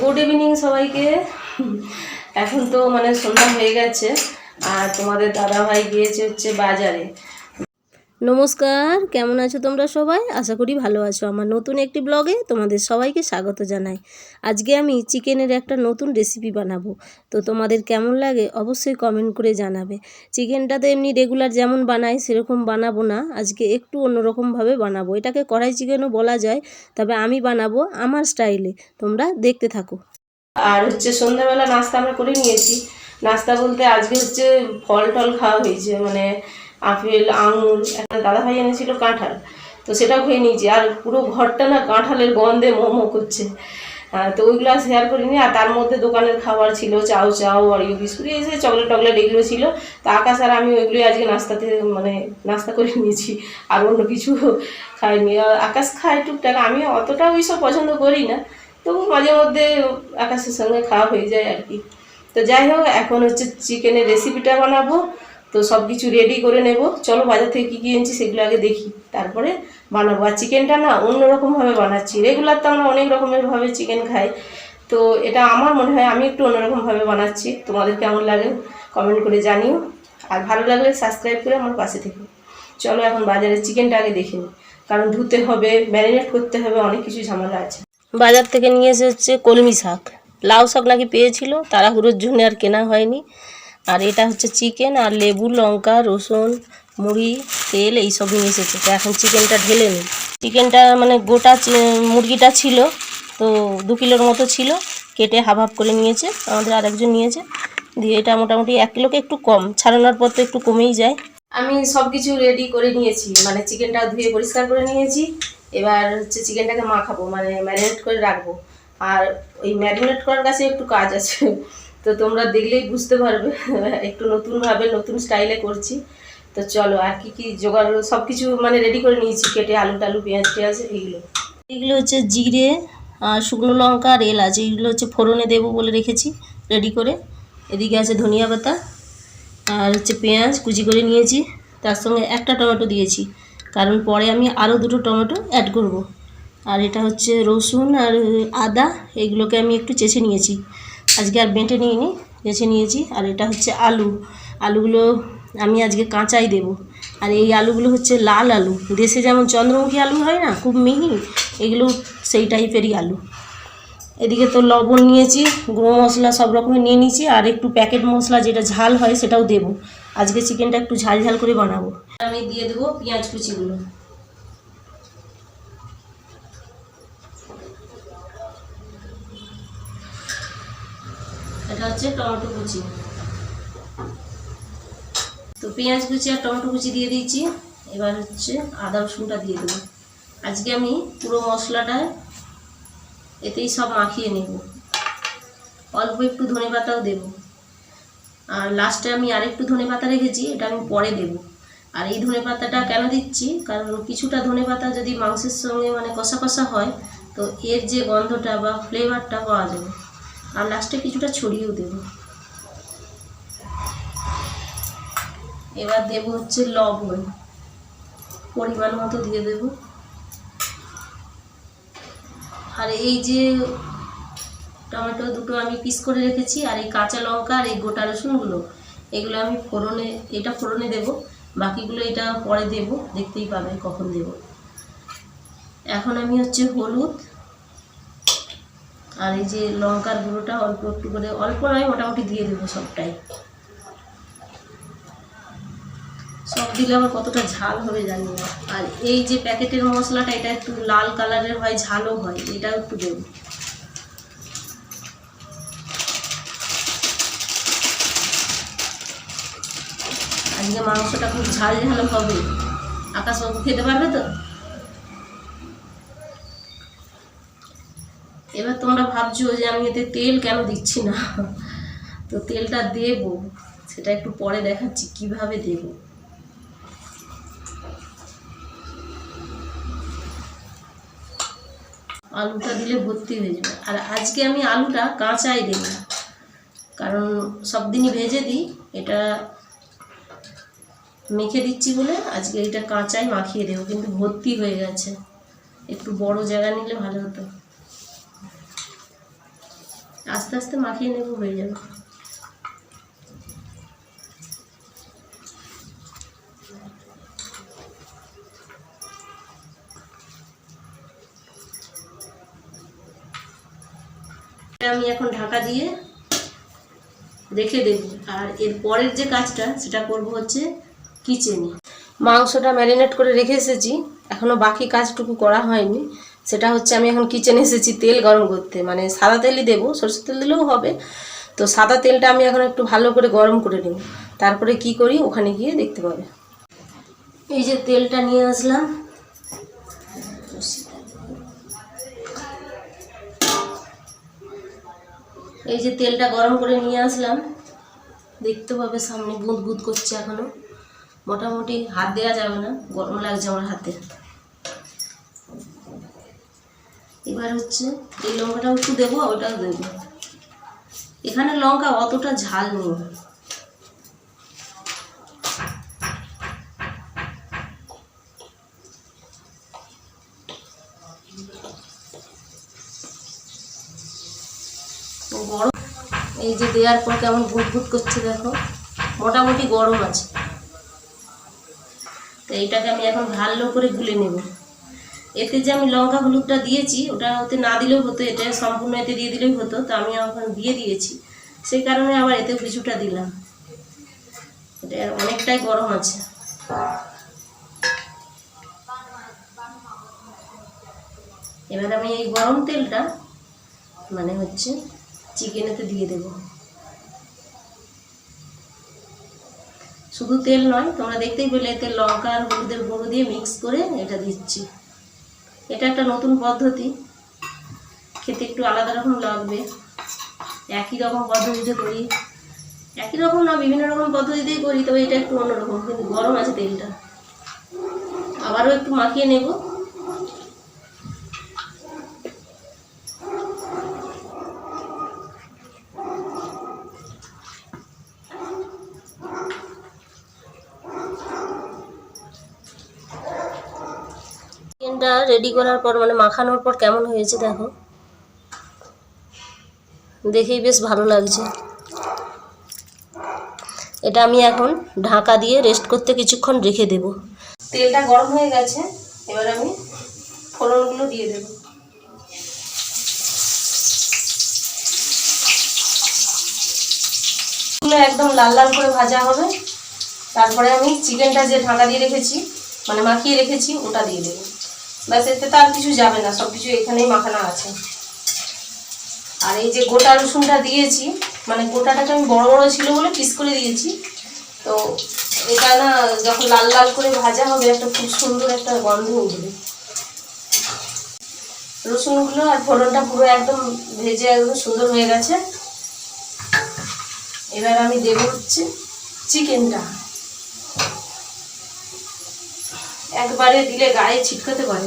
Good evening সবাইকে। এখন তো মানে সন্ধ্যা হয়ে গেছে, আর তোমাদের দাদাভাই গিয়েছে হচ্ছে বাজারে। নমস্কার, কেমন আছো তোমরা সবাই? আশা করি ভালো আছো। আমার নতুন একটি ব্লগে তোমাদের সবাইকে স্বাগত জানাই। আজকে আমি চিকেনের একটা নতুন রেসিপি বানাবো। তো তোমাদের কেমন লাগে অবশ্যই কমেন্ট করে জানাবে। চিকেনটা তো এমনি রেগুলার যেমন বানাই, সেরকম বানাবো না। আজকে একটু অন্যরকমভাবে বানাবো। এটাকে কড়াই চিকেনও বলা যায়, তবে আমি বানাবো আমার স্টাইলে তোমরা দেখতে থাকো। আর হচ্ছে সন্ধ্যাবেলা নাস্তা আমরা করে নিয়েছি। নাস্তা বলতে আজকে হচ্ছে ফল টল খাওয়া হয়েছে। মানে আপেল, আঙুর, একটা দাদা ভাই এনেছিল কাঁঠাল। তো সেটাও খেয়ে নিয়েছি। আর পুরো ঘরটা না কাঁঠালের গন্ধে মোমো করছে। তো ওইগুলো শেয়ার করিনি। আর তার মধ্যে দোকানের খাবার ছিল, চাউ চাউ অরিও বিস্কুট যে চকলেট টকলেট এগুলো ছিল। তো আকাশ আর আমি ওইগুলোই আজকে নাস্তাতে মানে নাস্তা করে নিয়েছি। আর অন্য কিছু খাইনি। আকাশ খায় টুকটাক। আমি অতটা ওইসব পছন্দ করি না। তবু মাঝে মধ্যে আকাশের সঙ্গে খাওয়া হয়ে যায় আর কি। তো যাই হোক, এখন হচ্ছে চিকেনের রেসিপিটা বানাবো। তো সব কিছু রেডি করে নেব। চলো বাজার থেকে কী কী এনেছি সেগুলো আগে দেখি। তারপরে বানাবো। আর চিকেনটা না অন্যরকমভাবে বানাচ্ছি। রেগুলার তো আমরা অনেক রকমেরভাবে চিকেন খাই। তো এটা আমার মনে হয় আমি একটু অন্যরকমভাবে বানাচ্ছি। তোমাদের কেমন লাগে কমেন্ট করে জানিও। আর ভালো লাগলে সাবস্ক্রাইব করে আমার পাশে থেকো। চলো এখন বাজারে চিকেনটা আগে দেখে নিই। কারণ ধুতে হবে ম্যারিনেট করতে হবে, অনেক কিছু ঝামেলা আছে। বাজার থেকে নিয়ে এসে হচ্ছে কলমি শাক। লাউ শাক নাকি পেয়েছিল, তাড়াহুড়োর জন্য আর কেনা হয়নি। আর এটা হচ্ছে চিকেন আর লেবু, লঙ্কা, রসুন, মুড়ি, তেল এইসব নিয়ে এসেছে। তো এখন চিকেনটা ঢেলে নিই। চিকেনটা মানে গোটা মুরগিটা ছিল, তো দু কিলোর মতো ছিল। কেটে হাফ হাফ করে নিয়েছে। আমাদের আরেকজন নিয়েছে। দিয়ে এটা মোটামুটি এক কিলোকে একটু কম। ছাড়ানোর পর তো একটু কমেই যায়। আমি সব কিছু রেডি করে নিয়েছি। মানে চিকেনটা ধুয়ে পরিষ্কার করে নিয়েছি। এবার হচ্ছে চিকেনটাকে মাখাবো। মানে ম্যারিনেট করে রাখব। আর ওই ম্যারিনেট করার কাছে একটু কাজ আছে। তো তোমরা দেখলেই বুঝতে পারবে। একটু নতুনভাবে, নতুন স্টাইলে করছি। তো চলো, আর কি কি জোগাড় সব কিছু মানে রেডি করে নিয়েছি। কেটে আলু টালু, পেঁয়াজ টেয়াজ, এইগুলো। এগুলো হচ্ছে জিরে আর শুকনো লঙ্কা আর এলাচ। এইগুলো হচ্ছে ফোড়নে দেবো বলে রেখেছি রেডি করে। এদিকে আছে ধনিয়া পাতা আর হচ্ছে পেঁয়াজ, কুচি করে নিয়েছি। তার সঙ্গে একটা টমেটো দিয়েছি। কারণ পরে আমি আরও দুটো টমেটো অ্যাড করব। আর এটা হচ্ছে রসুন আর আদা, এগুলোকে আমি একটু চেঁচে নিয়েছি। আজকে আর বেঁটে নিইনি চেঁচে নিয়েছি। আর এটা হচ্ছে আলু। আলুগুলো আমি আজকে কাঁচাই দেব। আর এই আলুগুলো হচ্ছে লাল আলু। দেশে যেমন চন্দ্রমুখী আলু হয় না, খুব মিহি, এগুলো সেই টাইপেরই আলু। এদিকে তো লবণ নিয়েছি, গুঁড়ো মশলা সব রকমের নিয়ে নিয়েছি, আর একটু প্যাকেট মশলা যেটা ঝাল হয় সেটাও দেবো। আজকে চিকেনটা একটু ঝাল ঝাল করে বানাবো। আমি দিয়ে দেবো পেঁয়াজ কুচিগুলো। এটা হচ্ছে টমেটো কুচি। তো পেঁয়াজ কুচি আর টমেটো কুচি দিয়ে দিয়েছি। এবার হচ্ছে আদা রসুনটা দিয়ে দেবো। আজকে আমি পুরো মশলাটা এতেই সব মাখিয়ে নেব। অল্প একটু ধনে পাতাও দেব। আর লাস্টে আমি আরেকটু ধনে পাতা রেখেছি, এটা আমি পরে দেব। আর এই ধনে পাতাটা কেন দিচ্ছি? কারণ কিছুটা ধনে পাতা যদি মাংসের সঙ্গে মানে কষা কষা হয়, তো এর যে গন্ধটা বা ফ্লেভারটা পাওয়া যাবে। আর লাস্টে কিছুটা ছড়িয়েও দেব। এবার দেব হচ্ছে লবণ। পরিমাণ মতো দিয়ে দেবো। আর এই যে টমেটো দুটো আমি পিস করে রেখেছি, আর এই কাঁচা লঙ্কা আর এই গোটা রসুনগুলো, এগুলো আমি ফোড়নে, এটা ফোড়নে দেব। বাকিগুলো এটা পরে দেব, দেখতেই পাবে কখন দেব। এখন আমি হচ্ছে হলুদ আর এই যে লঙ্কার গুঁড়োটা অল্প একটু করে, অল্প নয়, মোটামুটি দিয়ে দেবো সবটাই। সব দিলে আবার কতটা ঝাল হবে জানি না। আর এই যে প্যাকেটের মশলাটা, এটা একটু লাল কালারের হয়, ঝালও হয়, এটাও একটু দেবো। আজকে মাংসটা খুব ঝাল ঝাল হবে। আকাশবাবু খেতে পারবে তো? এবার তোমরা ভাবছ যে আমি এতে তেল কেন দিচ্ছি না? তো তেলটা দেবো, সেটা একটু পরে দেখাচ্ছি, কীভাবে দেবো? আলুটা দিলে ভর্তি হয়ে যাবে। আর আজকে আমি আলুটা কাঁচাই দেব কারণ সব দিনই ভেজে দিই, এটা মেখে দিচ্ছি বলে আজকে এটা কাঁচাই মাখিয়ে দেবো, কিন্তু ভর্তি হয়ে গেছে। একটু বড় জায়গা নিলে ভালো হতো। আস্তে আস্তে মাখিয়ে নেব, হয়ে যাবে। আমি এখন ঢাকা দিয়ে রেখে দেব। আর এর পরের যে কাজটা, সেটা করব হচ্ছে কিচেনে। মাংসটা ম্যারিনেট করে রেখে এসেছি, এখনও বাকি কাজটুকু করা হয়নি। সেটা হচ্ছে আমি এখন কিচেনে এসেছি, তেল গরম করতে। মানে সাদা তেলই দেবো, সরষের তেল দিলেও হবে। তো সাদা তেলটা আমি এখন একটু ভালো করে গরম করে নেব। তারপরে কি করি? ওখানে গিয়ে দেখতে পাবে। এই যে তেলটা নিয়ে আসলাম। এই যে তেলটা গরম করে নিয়ে আসলাম। দেখতে পাবে সামনে, বুঁদ বুঁদ করছে এখনও। মোটামুটি হাত দেওয়া যাবে না, গরম লাগছে আমার হাতে। এবার হচ্ছে এই লঙ্কাটাও একটু দেবো, ওটাও দেবো। এখানে লঙ্কা অতটা ঝাল নেই। গরম, এই যে দেওয়ার পর কেমন ভুট ভুট করছে দেখো, মোটামুটি গরম আছে। তো এইটাকে আমি এখন ভালো করে গুলে নেব। এতে যে আমি লঙ্কা হলুদটা দিয়েছি, ওটা ওতে না দিলেও হতো, এটা সম্পূর্ণ এতে দিয়ে দিলেই হতো, তো আমি এখন দিয়ে দিয়েছি। সেই কারণে আবার এতে কিছুটা দিলাম। এটা অনেকটাই গরম আছে। এবার আমি এই গরম তেলটা মানে হচ্ছে চিকেনেতে দিয়ে দেব। শুধু তেল নয়, তোমরা দেখতেই পেলে এতে লঙ্কা আর হলুদের গুঁড়ো দিয়ে মিক্স করে এটা দিচ্ছি। এটা একটা নতুন পদ্ধতি। খেতে একটু আলাদা রকম লাগবে। একই রকম পদ্ধতিতে করি। একই রকম না, বিভিন্ন রকম পদ্ধতিতেই করি, তবে এটা একটু অন্যরকম, কিন্তু গরম আছে তেলটা। আবারও একটু মাখিয়ে নেব চিকেনটা রেডি করার পর মানে মাখানোর পর কেমন হয়েছে দেখো? দেখেই বেশ ভালো লাগছে। এটা আমি এখন ঢাকা দিয়ে রেস্ট করতে কিছুক্ষণ রেখে দেব। তেলটা গরম হয়ে গেছে, এবার আমি ফোড়নগুলো দিয়ে দেব। একদম লাল লাল করে ভাজা হবে। তারপরে আমি চিকেনটা যে ঢাকা দিয়ে রেখেছি মানে মাখিয়ে রেখেছি, ওটা দিয়ে দেবো। ব্যাস, এতে তো আর কিছু যাবে না সব কিছু এখানেই মাখানো আছে। আর এই যে গোটা রসুনটা দিয়েছি মানে গোটাটাকে আমি বড় বড় ছিল বলে পিস করে দিয়েছি, তো এটা না যখন লাল লাল করে ভাজা হবে, একটা খুব সুন্দর একটা গন্ধ উঠবে। রসুনগুলো আর ফোড়নটা পুরো একদম ভেজে একদম সুন্দর হয়ে গেছে। এবার আমি দেবো হচ্ছে চিকেনটা একবারে দিলে গায়ে ছিটকাতে পারে।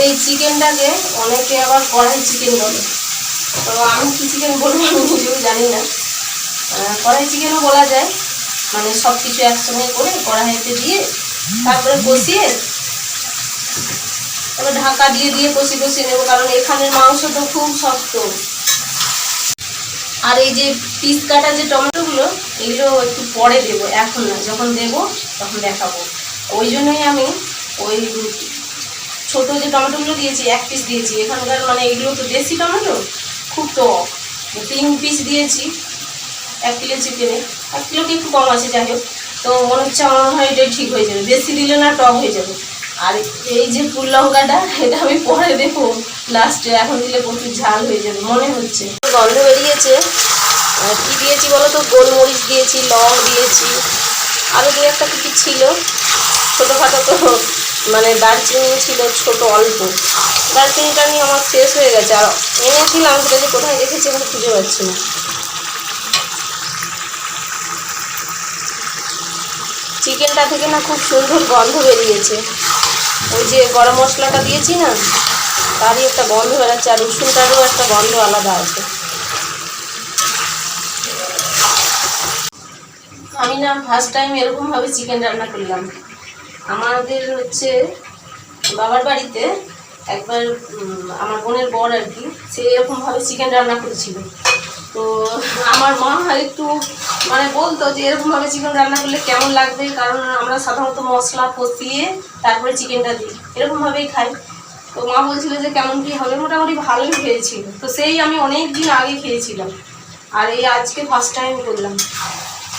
এই চিকেনটাকে অনেকে আবার কড়াই চিকেন বলে। তো আমি কি চিকেন বলব আমি নিজেও জানি না। কড়াই চিকেনও বলা যায়। মানে সব কিছু একসঙ্গে করে কড়াইতে দিয়ে তারপরে কষিয়ে এবার ঢাকা দিয়ে দিয়ে কষি কষিয়ে নেব, কারণ এখানের মাংস তো খুব শক্ত। আর এই যে পিস কাটা যে টমেটোগুলো, এগুলো একটু পরে দেবো, এখন না যখন দেবো, তখন দেখাবো। ওই জন্যই আমি ওই ছোট যে টমেটোগুলো দিয়েছি, এক পিস দিয়েছি। এখানকার মানে এগুলো তো দেশি টমেটো, খুব টক। তিন পিস দিয়েছি, এক কিলো চিকেনে। এক কিলোকে একটু কম আছে, যাই হোক। তো মনে হচ্ছে আমার মনে হয় এটাই ঠিক হয়ে যাবে। বেশি দিলে না টক হয়ে যাবে। আর এই যে ফুল লঙ্কাটা, এটা আমি পরে দেবো। লাস্টে এখন দিলে প্রচুর ঝাল হয়ে যাবে, মনে হচ্ছে। গন্ধ বেরিয়েছে। কি দিয়েছি বলো তো? গোলমরিচ দিয়েছি, লং দিয়েছি। আরও দু একটা কি কি ছিল? ছোটোখাটো তো মানে দারচিনি ছিল, ছোট অল্প। দারচিনিটা নিয়ে আমার শেষ হয়ে গেছে। আর এনেছিলাম, সেটা যে কোথায় রেখেছি এখন খুঁজে পাচ্ছি না। চিকেনটা থেকে না খুব সুন্দর গন্ধ বেরিয়েছে। ওই যে গরম মশলাটা দিয়েছি না, তারই একটা গন্ধ বেরাচ্ছে আর রসুনটারও একটা গন্ধ আলাদা আছে। আমি না ফার্স্ট টাইম এরকমভাবে চিকেন রান্না করলাম। আমাদের হচ্ছে বাবার বাড়িতে একবার আমার বোনের বর আর কি, সে এরকমভাবে চিকেন রান্না করেছিল। তো আমার মা একটু মানে বলতো যে এরকমভাবে চিকেন রান্না করলে কেমন লাগবে? কারণ আমরা সাধারণত মশলা কষিয়ে তারপরে চিকেনটা দিই। এরকমভাবেই খাই। তো মা বলছিল যে কেমন কী হবে? মোটামুটি ভালোই হয়েছিল। তো সেই আমি অনেক দিন আগে খেয়েছিলাম। আর এই আজকে ফার্স্ট টাইম করলাম।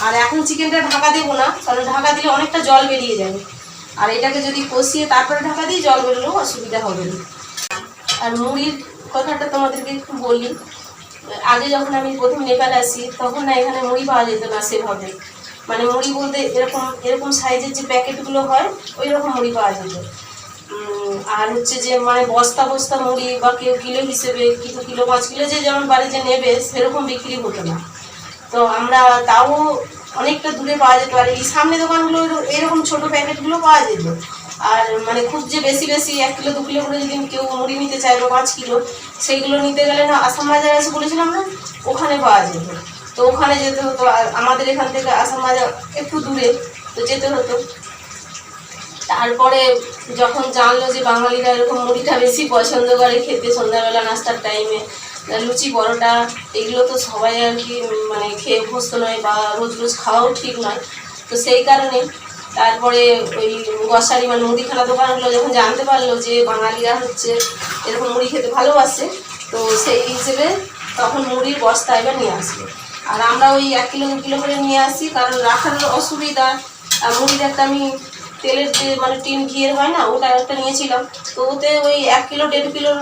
আর এখন চিকেনটা ঢাকা দেবো না, কারণ ঢাকা দিলে অনেকটা জল বেরিয়ে যাবে। আর এটাকে যদি কষিয়ে তারপরে ঢাকা দিই, জল বেরোলেও অসুবিধা হবে না। আর মুড়ির কথাটা তোমাদেরকে একটু বলি। আগে যখন আমি প্রথম নেপালে আসি তখন না এখানে মুড়ি পাওয়া যেত না সেভাবে। মানে মুড়ি বলতে এরকম এরকম সাইজের যে প্যাকেটগুলো হয় ওই রকম মুড়ি পাওয়া যেত। আর হচ্ছে যে মানে বস্তা বস্তা মুড়ি বা কেউ কিলো হিসেবে কিছু কিলো, পাঁচ কিলো যে যেমন বাড়ি যে নেবে, সেরকম বিক্রি হতো না। তো আমরা তাও অনেকটা দূরে পাওয়া যেত। আর এই সামনে দোকানগুলো এরকম- এরকম ছোট প্যাকেটগুলো পাওয়া যেত। আর মানে যে বেশি বেশি, এক কিলো, দু কিলো করে যদি কেউ মুড়ি নিতে চায় বা পাঁচ কিলো, সেইগুলো নিতে গেলে না, আসাম বাজার আছে বলেছিলাম না, ওখানে পাওয়া যেত। তো ওখানে যেতে হতো, আর আমাদের এখান থেকে আসাম বাজার একটু দূরে, তো যেতে হতো। তারপরে যখন জানলো যে বাঙালিরা এরকম মুড়িটা বেশি পছন্দ করে, খেতে সন্ধ্যাবেলা নাস্তার টাইমে লুচি, পরোটা, এগুলো তো সবাই আর কি মানে খেয়ে অভ্যস্ত নয় বা রোজ রোজ খাওয়াও ঠিক নয়। তো সেই কারণে তারপরে ওই গসারি মানে মুদিখানা দোকানগুলো যখন জানতে পারল যে বাঙালিরা হচ্ছে এরকম মুড়ি খেতে ভালোবাসে, তো সেই হিসেবে তখন মুড়ির বস্তা এবার নিয়ে আসলো। আর আমরা ওই এক কিলো, দু কিলো করে নিয়ে আসি, কারণ রাখার অসুবিধা। আর মুড়ির একটা আমি তেলের যে মানে টিন ঘিয়ের হয় না, ওটা একটা নিয়েছিলাম। তো ওতে ওই এক কিলো, দেড় কিলোর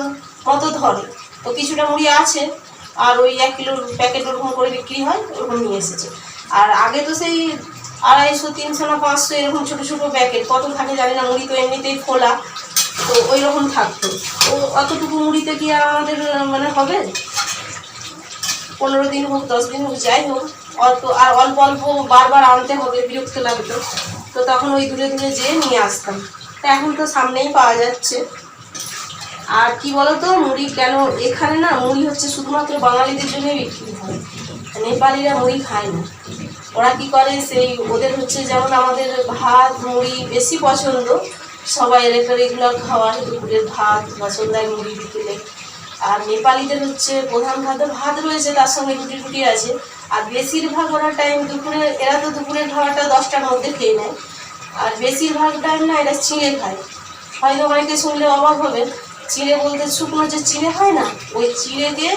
মতো ধরে। তো কিছুটা মুড়ি আছে, আর ওই এক কিলোর প্যাকেট ওরকম করে বিক্রি হয়, ওরকম নিয়ে এসেছে। আর আগে তো সেই আড়াইশো, তিনশো না পাঁচশো এরকম ছোটো ছোটো প্যাকেট। কত থাকে জানি না মুড়ি তো এমনিতেই খোলা। তো ওই রকম থাকতো। তো অতটুকু মুড়িতে কি আমাদের মানে হবে? পনেরো দিন হোক, দশ দিন হোক, যাই হোক। অত আর অল্প অল্প বারবার আনতে হবে, বিরক্ত লাগতো। তো তখন ওই দূরে দূরে যেয়ে নিয়ে আসতাম। তা এখন তো সামনেই পাওয়া যাচ্ছে। আর কি বলতো, মুড়ি কেন, এখানে না মুড়ি হচ্ছে শুধুমাত্র বাঙালিদের জন্যই বিক্রি হয়। নেপালিরা মুড়ি খায় না। ওরা কি করে? সেই ওদের হচ্ছে যেমন আমাদের ভাত, মুড়ি বেশি পছন্দ, সবাই এলাকার রেগুলার খাওয়ার দুপুরের ভাত বা সন্ধ্যায় মুড়ি বিকেলে। আর নেপালিদের হচ্ছে প্রধান খাদ্য ভাত রয়েছে, তার সঙ্গে রুটি টুটি আছে। আর বেশিরভাগ ওরা টাইম দুপুরে, এরা তো দুপুরের খাওয়াটা দশটার মধ্যে খেয়ে নেয়। আর বেশিরভাগ টাইম না এরা চিঁড়ে খায়। হয়তো অনেকে শুনলে অবাক হবে। চিঁড়ে বলতে শুকনো যে চিঁড়ে হয় না? ওই চিড়েকে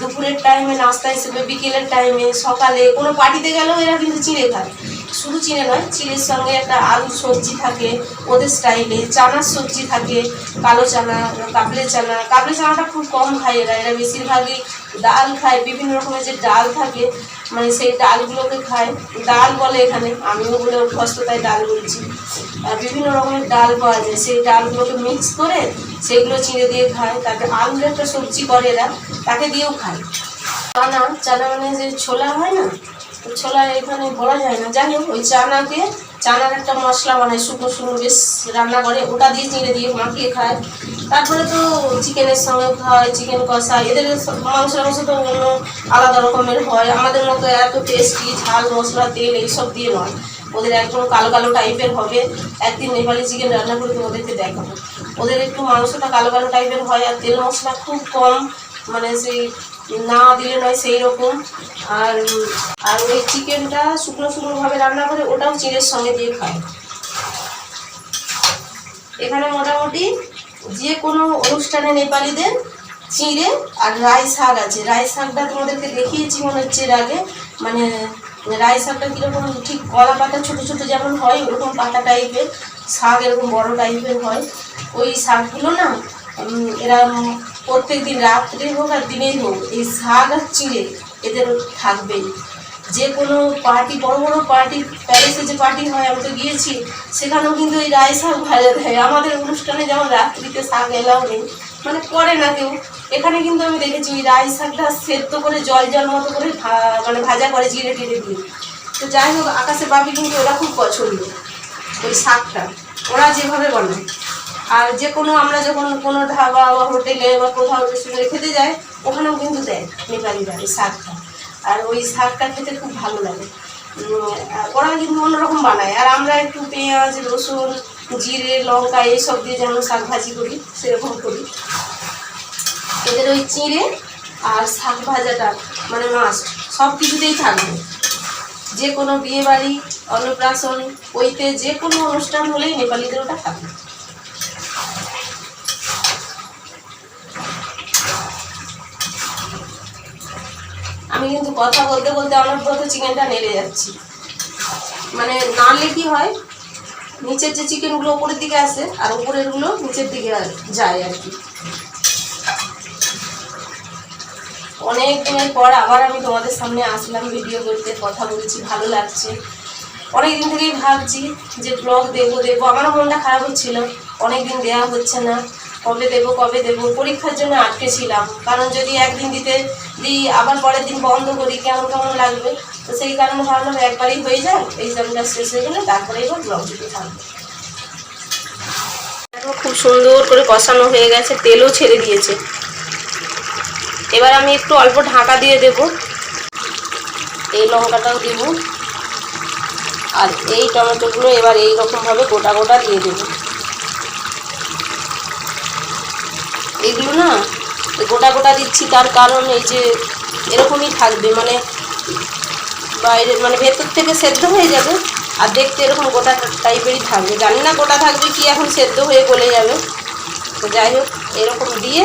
দুপুরের টাইমে নাস্তা হিসেবে বিকেলের টাইমে সকালে, কোনো পার্টিতে গেলেও এরা কিন্তু চিড়ে খায় শুধু চিড়ে নয়, চিড়ের সঙ্গে একটা আলুর সবজি থাকে, ওদের স্টাইলে চানার সবজি থাকে, কালো চানা, কাবলে চানা। কাবলে চানাটা খুব কম খায় এরা। এরা বেশিরভাগই ডাল খায়, বিভিন্ন রকমের যে ডাল থাকে মানে সেই ডালগুলোকে খায়। ডাল বলে এখানে, আমিও বলে অভ্যস্ত, তাই ডাল বলছি। আর বিভিন্ন রকমের ডাল পাওয়া যায়। সেই ডালগুলোকে মিক্স করে সেগুলো চিঁড়ে দিয়ে খায়। তারপরে আলুর একটা সবজি করে এরা, তাকে দিয়েও খায়। চানা চানা মানে যে ছোলা হয় না ছোলা এখানে বলা যায় না। যাই হোক, ওই চানাকে, চানার একটা মশলা বানায়, শুকনো শুকনো, বেশ রান্না করে, ওটা দিয়ে চিড়ে দিয়ে মাখিয়ে খায়। তারপরে তো চিকেনের সঙ্গে খায়, চিকেন কষা, এদের মাংস মাংস তো অন্য আলাদা রকমের হয়। আমাদের মতো এত টেস্টি ঝাল, মশলা, তেল এইসব দিয়ে নয় ওদের একদম কালো কালো টাইপের হবে। একদিন নেপালি চিকেন রান্না করে তোমাদেরকে দেখাবো। ওদের একটু মাংসটা কালো কালো টাইপের হয় আর তেল মশলা খুব কম মানে সেই না দিলে নয় সেই রকম আর আর ওই চিকেনটা শুকনো শুকনোভাবে রান্না করে ওটাও চিড়ের সঙ্গে দিয়ে খায়। এখানে মোটামুটি যে কোনো অনুষ্ঠানে নেপালিদের চিঁড়ে আর রাই শাক আছে। রাই শাকটা তোমাদেরকে দেখিয়েছি মনে হচ্ছে এর আগে। মানে রাই শাকটা কীরকম ঠিক কলা পাতা ছোটো ছোটো যেমন হয়, ওরকম পাতা টাইপের শাক এরকম বড় টাইপের হয়। ওই শাকগুলো না এরা প্রত্যেক দিন রাত্রে হোক আর দিনেই হোক, এই শাক আর চিঁড়ে এদের থাকবেই। যে কোনো পার্টি, বড় বড় পার্টি, প্যালেসে যে পার্টি হয়, আমি তো গিয়েছি, সেখানেও কিন্তু এই রায় শাক ভাজা দেয়। আমাদের অনুষ্ঠানে যেমন রাত্রিতে শাক এলাও নেই মানে করে না কেউ। এখানে কিন্তু আমি দেখেছি, ওই রাই শাকটা সেদ্ধ করে জল জল মতো করে মানে ভাজা করে জিরে টিরে দিয়ে। তো যাই হোক আকাশে বাবি কিন্তু ওরা খুব পছন্দ, ওই শাকটা। ওরা যেভাবে বানায় আর যে কোনো আমরা যখন কোনো ধাবা বা হোটেলে বা কোথাও রেস্টুরেন্টে খেতে যাই, ওখানেও কিন্তু দেয় নেপালিরা এই শাকটা। আর ওই শাকটা খেতে খুব ভালো লাগে। ওরা কিন্তু অন্যরকম বানায়। আর আমরা একটু পেঁয়াজ, রসুন, জিরে, লঙ্কা এইসব দিয়ে যেমন শাক ভাজি করি, সেরকম করি। এদের ওই চিঁড়ে আর শাক ভাজাটা মানে মাস্ট সব কিছুতেই থাকবে। যে কোনো বিয়ে বাড়ি অন্নপ্রাশন, ওইতে যে কোনো অনুষ্ঠান হলেই নেপালিদের ওটা থাকবে। আমি কিন্তু কথা বলতে বলতে অনবরত চিকেনটা নেড়ে যাচ্ছি। মানে নাড়লে কি হয়? নিচের যে চিকেনগুলো উপরের দিকে আসে আর উপরেরগুলো নিচের দিকে যায় আর কি। অনেক দিনের পর আবার আমি তোমাদের সামনে আসলাম ভিডিও করতে, কথা বলছি, ভালো লাগছে। অনেক দিন থেকেই ভাবছি যে ব্লগ দেবো দেবো। আমারও মনটা খারাপ হচ্ছিল অনেক দিন দেওয়া হচ্ছে না। কবে দেবো কবে দেবো? পরীক্ষার জন্য আটকে ছিলাম। কারণ যদি একদিন দিতে দিই, আবার পরের দিন বন্ধ করি, কেমন কেমন লাগবে? তো সেই কারণে ভাবলাম একবারই হয়ে যায় এক্সামটা শেষ হয়ে গেলে তারপরে এবার ব্লগ দিতে থাকবে। খুব সুন্দর করে কষানো হয়ে গেছে, তেলও ছেড়ে দিয়েছে। এবার আমি একটু অল্প ঢাকা দিয়ে দেব। এই লঙ্কাটাও দেব। আর এই টমেটোগুলো এবার এই রকমভাবে গোটা গোটা দিয়ে দেব। এগুলো না গোটা গোটা দিচ্ছি, তার কারণ এই যে এরকমই থাকবে মানে বাইরে মানে ভেতর থেকে সেদ্ধ হয়ে যাবে আর দেখতে এরকম গোটা টাইপেরই থাকবে। জানি না গোটা থাকবে কি এখন সেদ্ধ হয়ে গলে যাবে। তো যাই হোক, এরকম দিয়ে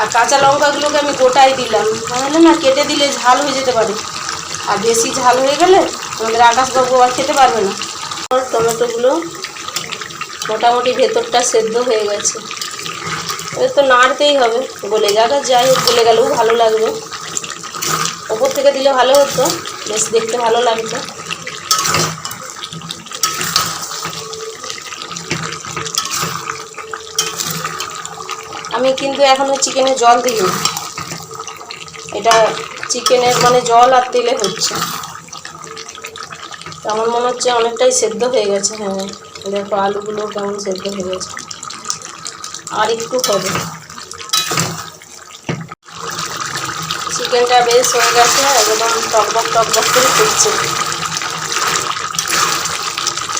আর কাঁচা লঙ্কাগুলোকে আমি গোটাই দিলাম। তাহলে না কেটে দিলে ঝাল হয়ে যেতে পারে। আর বেশি ঝাল হয়ে গেলে আমাদের আকাশবাবু আর খেতে পারবে না। টমেটোগুলো মোটামুটি ভেতরটা সেদ্ধ হয়ে গেছে। এবার তো নাড়তেই হবে। গলে যাক আর যাই হোক, গলে গেলেও ভালো লাগবে। ওপর থেকে দিলে ভালো হতো, বেশ দেখতে ভালো লাগতো। আমি কিন্তু এখনও চিকেনে জল দিইনি। এটা চিকেনের মানে জল আর তেলে হচ্ছে। আমার মনে হচ্ছে অনেকটাই সেদ্ধ হয়ে গেছে। হ্যাঁ দেখো আলুগুলো কেমন সেদ্ধ হয়ে গেছে। আর একটু হবে। চিকেনটা বেশ হয়ে গেছে, একদম টকবক টকবক করে ফুটছে।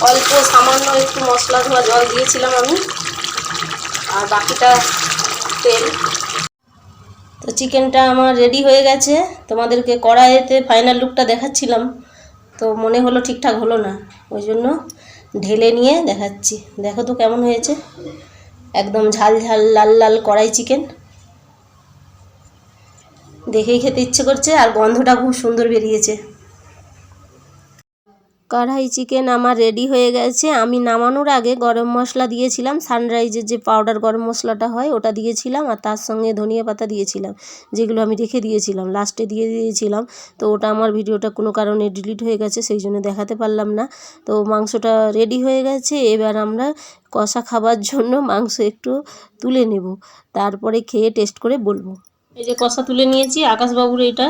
অল্প সামান্য একটু মশলা ধোয়া জল দিয়েছিলাম আমি, আর বাকিটা তেল। তো চিকেনটা আমার রেডি হয়ে গেছে। তোমাদেরকে কড়াইতে ফাইনাল লুকটা দেখাচ্ছিলাম, তো মনে হলো ঠিকঠাক হলো না। ওই জন্য ঢেলে নিয়ে দেখাচ্ছি। দেখো তো কেমন হয়েছে। একদম ঝাল ঝাল, লাল লাল কড়াই চিকেন দেখেই খেতে ইচ্ছে করছে, আর গন্ধটা খুব সুন্দর বেরিয়েছে। কড়াই চিকেন আমার রেডি হয়ে গেছে। আমি নামানোর আগে গরম মশলা দিয়েছিলাম। সানরাইজের যে পাউডার গরম মশলাটা হয়, ওটা দিয়েছিলাম আর তার সঙ্গে ধনিয়া পাতা দিয়েছিলাম, যেগুলো আমি রেখে দিয়েছিলাম। লাস্টে দিয়ে দিয়েছিলাম। তো ওটা আমার ভিডিওটা কোনো কারণে ডিলিট হয়ে গেছে, সেই জন্য দেখাতে পারলাম না। তো মাংসটা রেডি হয়ে গেছে। এবার আমরা কষা খাবার জন্য মাংস একটু তুলে নেব। তারপরে খেয়ে টেস্ট করে বলব। এই যে কষা তুলে নিয়েছি, আকাশবাবুর এটা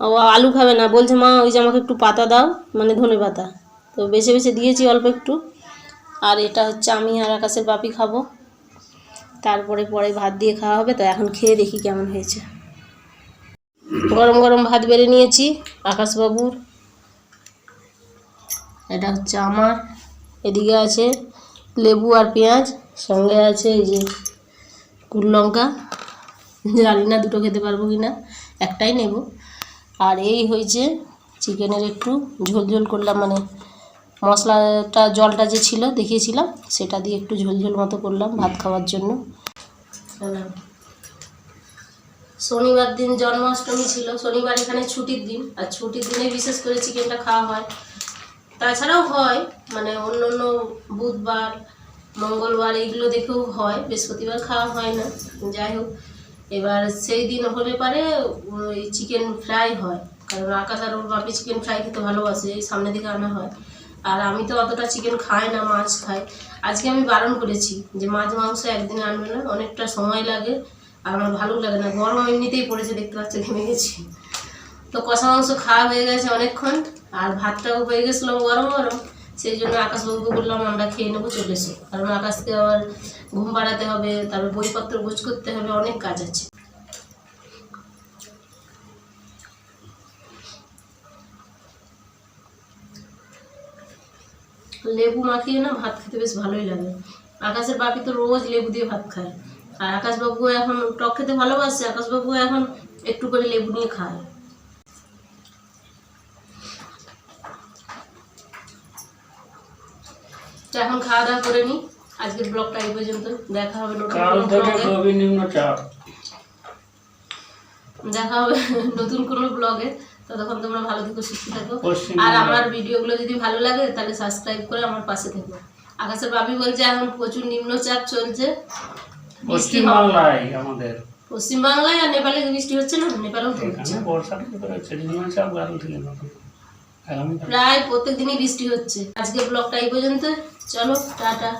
ও আলু খাবে না। বলছে, মা, ওই যে আমাকে একটু পাতা দাও মানে ধনে পাতা। তো বেছে বেছে দিয়েছি অল্প একটু। আর এটা হচ্ছে আমি আর আকাশের বাপি খাব। তারপরে পরে ভাত দিয়ে খাওয়া হবে। তো এখন খেয়ে দেখি কেমন হয়েছে। গরম গরম ভাত বেড়ে নিয়েছি, আকাশবাবুর। এটা হচ্ছে আমার। এদিকে আছে লেবু আর পেঁয়াজ, সঙ্গে আছে এই যে কুল লঙ্কা। জানি না দুটো খেতে পারব কি না একটাই নেব। আর এই হয়েছে চিকেনের একটু ঝোল ঝোল করলাম মানে মশলাটা, জলটা যে ছিল দেখিয়েছিলাম, সেটা দিয়ে একটু ঝোল ঝোল মতো করলাম ভাত খাওয়ার জন্য। শনিবার দিন জন্মাষ্টমী ছিল, শনিবার এখানে ছুটির দিন, আর ছুটির দিনে বিশেষ করে চিকেনটা খাওয়া হয়। তাছাড়াও হয় মানে অন্য অন্য বুধবার, মঙ্গলবার, এইগুলো দেখেও হয়, বৃহস্পতিবার খাওয়া হয় না। যাই হোক এবার সেই দিন হলে পারে ওই চিকেন ফ্রাই হয়। কারণ আকাশ আর ওর বাপি চিকেন ফ্রাই খেতে ভালোবাসে, এই সামনে দিকে আনা হয়। আর আমি তো অতটা চিকেন খাই না, মাছ খাই। আজকে আমি বারণ করেছি যে মাছ, মাংস একদিন আনবে না, অনেকটা সময় লাগে আর আমার ভালো লাগে না। গরম এমনিতেই পড়েছে, দেখতে পাচ্ছ, ঘেমে গেছি। তো কষা মাংস খাওয়া হয়ে গেছে অনেকক্ষণ, আর ভাতটাও হয়ে গেছিল গরম গরম। সেই জন্য আকাশবাবুকে বললাম, আমরা খেয়ে নেব, চলে এসো। কারণ আকাশকে আবার ঘুম পাড়াতে হবে, তারপর বইপত্র গোছ করতে হবে, অনেক কাজ আছে। লেবু মাখিয়ে না ভাত খেতে বেশ ভালোই লাগে। আকাশের বাপি তো রোজ লেবু দিয়ে ভাত খায়। আর আকাশবাবু এখন টক খেতে ভালোবাসে আকাশবাবু এখন একটু করে লেবু নিয়ে খায়। তো এখন খাওয়া দাওয়া করে নিই আজকের ব্লগটা এই পর্যন্ত। দেখা হবে দেখা হবে নতুন কোনো ব্লগে ততক্ষণ তোমরা ভালো থেকো সুস্থ থাকো। আর আমার ভিডিওগুলো যদি ভালো লাগে তাহলে সাবস্ক্রাইব করে আমার পাশে থেকো। আকাশের বাবি বলছে এখন প্রচুর নিম্নচাপ চলছে। পশ্চিমবাংলায় আমাদের। পশ্চিমবাংলায় আর নেপালে বৃষ্টি হচ্ছে না? নেপালেও হচ্ছে। প্রায় প্রত্যেক দিনই বৃষ্টি হচ্ছে। আজকে ব্লগটা এই পর্যন্ত। চলো টাটা